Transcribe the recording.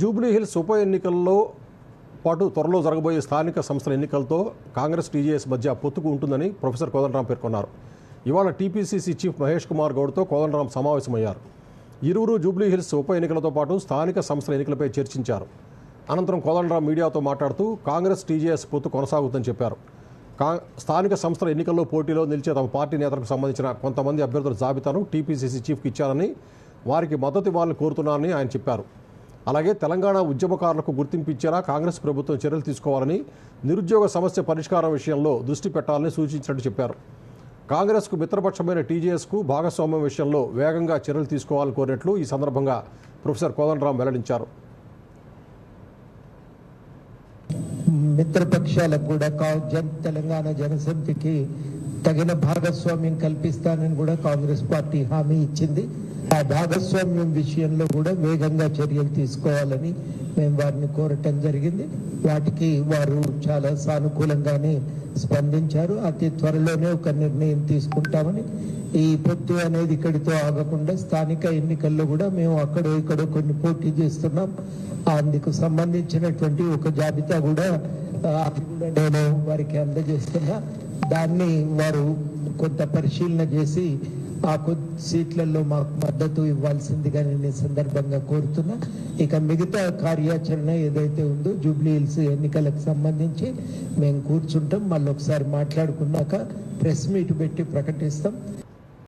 Jubilee hills ఉప ఎన్నికల్లో పాటు త్వరలో జరగబోయే స్థానిక సంస్థల ఎన్నికలతో కాంగ్రెస్ టీజేఎస్ మధ్య పొత్తుకు ఉంటుందని ప్రొఫెసర్ కోదండరాం పేర్కొన్నారు. ఇవాళ టీపీసీసీ చీఫ్ మహేష్ కుమార్ గౌడ్తో కోదండరాం సమావేశమయ్యారు. ఇరువురు జూబ్లీహిల్స్ ఉప ఎన్నికలతో పాటు స్థానిక సంస్థల ఎన్నికలపై చర్చించారు. అనంతరం కోదండరాం మీడియాతో మాట్లాడుతూ కాంగ్రెస్ టీజేఎస్ పొత్తు కొనసాగుతుందని చెప్పారు. కా స్థానిక సంస్థల ఎన్నికల్లో పోటీలో నిలిచే తమ పార్టీ నేతలకు సంబంధించిన కొంతమంది అభ్యర్థుల జాబితాను టీపీసీసీ చీఫ్కి ఇచ్చారని వారికి మద్దతు ఇవ్వాలని కోరుతున్నారని ఆయన చెప్పారు. అలాగే తెలంగాణ ఉద్యమకారులకు గుర్తింపు ఇచ్చేలా కాంగ్రెస్ ప్రభుత్వం చర్యలు తీసుకోవాలని నిరుద్యోగ సమస్య పరిష్కారం విషయంలో దృష్టి పెట్టాలని సూచించినట్టు చెప్పారు. కాంగ్రెస్కు మిత్రపక్షమైన టీజేఎస్కు భాగస్వామ్యం విషయంలో వేగంగా చర్యలు తీసుకోవాలని కోరినట్లు ఈ సందర్భంగా ప్రొఫెసర్ కోదండరాం వెల్లడించారు. మిత్రపక్షాలకు కూడా తెలంగాణ జనసమితికి తగిన భాగస్వామ్యం కల్పిస్తానని కూడా కాంగ్రెస్ పార్టీ హామీ ఇచ్చింది. ఆ భాగస్వామ్యం విషయంలో కూడా వేగంగా చర్యలు తీసుకోవాలని మేము వారిని కోరటం జరిగింది. వాటికి వారు చాలా సానుకూలంగానే స్పందించారు. అతి త్వరలోనే ఒక నిర్ణయం తీసుకుంటామని. ఈ పొత్తు అనేది ఇక్కడితో ఆగకుండా స్థానిక ఎన్నికల్లో కూడా మేము అక్కడో ఇక్కడో కొన్ని పోటీ చేస్తున్నాం. అందుకు సంబంధించినటువంటి ఒక జాబితా కూడా అది కూడా నేను వారికి అందజేస్తున్నా. దాన్ని వారు కొంత పరిశీలన చేసి ఆ కొద్ది సీట్లలో మాకు మద్దతు ఇవ్వాల్సిందిగా నేను ఈ సందర్భంగా కోరుతున్నా. ఇక మిగతా కార్యాచరణ ఏదైతే ఉందో జూబ్లీ హిల్స్ ఎన్నికలకు సంబంధించి మేము కూర్చుంటాం. మళ్ళీ ఒకసారి మాట్లాడుకున్నాక ప్రెస్ మీట్ పెట్టి ప్రకటిస్తాం.